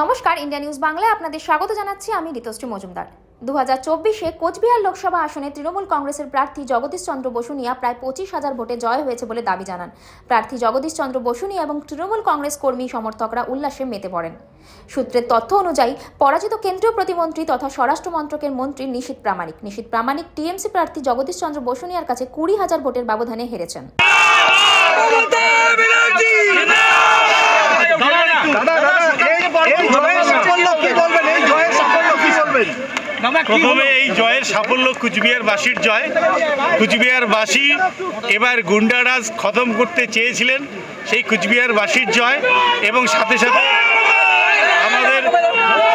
নমস্কার, India news বাংলায় আপনাদের স্বাগত জানাচ্ছি। আমি ঋতুশ্রী মজুমদার। দু হাজার চব্বিশে কোচবিহার লোকসভা আসনে তৃণমূল কংগ্রেসের প্রার্থী জগদীশ চন্দ্র বসুনিয়া প্রায় পঁচিশ হাজার ভোটে জয় হয়েছে বলে দাবি জানান। প্রার্থী জগদীশ চন্দ্র বসুনিয়া এবং তৃণমূল কংগ্রেস কর্মী সমর্থকরা উল্লাসে মেতে পড়েন। সূত্রের তথ্য অনুযায়ী, পরাজিত কেন্দ্রীয় প্রতিমন্ত্রী তথা স্বরাষ্ট্র মন্ত্রকের মন্ত্রী নিশীত প্রামাণিক। নিশীত প্রামাণিক টিএমসি প্রার্থী জগদীশ চন্দ্র বসুনিয়ার কাছে কুড়ি হাজার ভোটের ব্যবধানে হেরেছেন দাদা দাদা এই এই জয়ের সাফল্য কি বলবেন এই জয়ের সাফল্য কি বলবেন প্রথমে এই জয়ের সাফল্য কুচবিহারবাসীর জয়। কুচবিহারবাসী এবার গুন্ডারাজ খতম করতে চেয়েছিলেন সেই কুচবিহারবাসীর জয় এবং সাথে সাথে আমাদের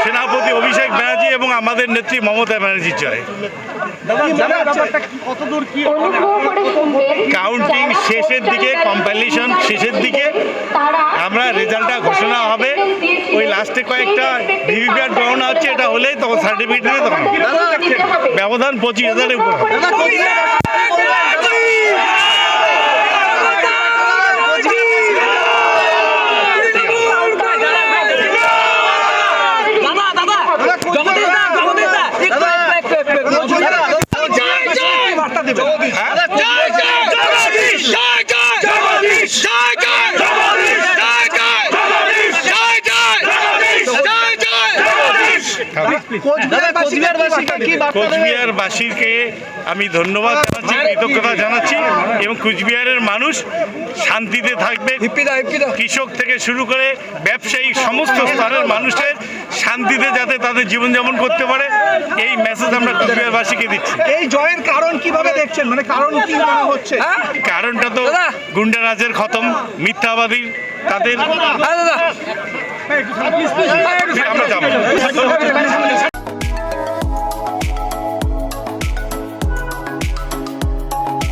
সেনাপতি অভিষেক ব্যানার্জি এবং আমাদের নেত্রী মমতা ব্যানার্জির জয়। কাউন্টিং শেষের দিকে কম্পালিশন শেষের দিকে আমরা ওই লাস্টে কয়েকটা ভিভিপ্যাট গণনা হচ্ছে এটা হলেই তখন সার্টিফিকেট দেবে তখন ব্যবধান পঁচিশ হাজারের উপর দাদা জগদীশ দা জগদীশ দা একটু একটু একটু একটু বার্তা দেবেন দাদা কোচবিহারবাসীকে আমি ধন্যবাদ জানাচ্ছি কৃতজ্ঞতা জানাচ্ছি এবং কুচবিহারের মানুষ শান্তিতে থাকবে কৃষক থেকে শুরু করে ব্যবসায়ী সমস্ত স্তরের মানুষের শান্তিতে যাতে তাদের জীবনযাপন করতে পারে এই মেসেজ আমরা কুচবিহারবাসীকে দিচ্ছি। এই জয়ের কারণ কীভাবে দেখছেন? মানে কারণ কি হচ্ছে? কারণটা তো গুন্ডারাজের খতম মিথ্যাবাদী তাদের দাদা।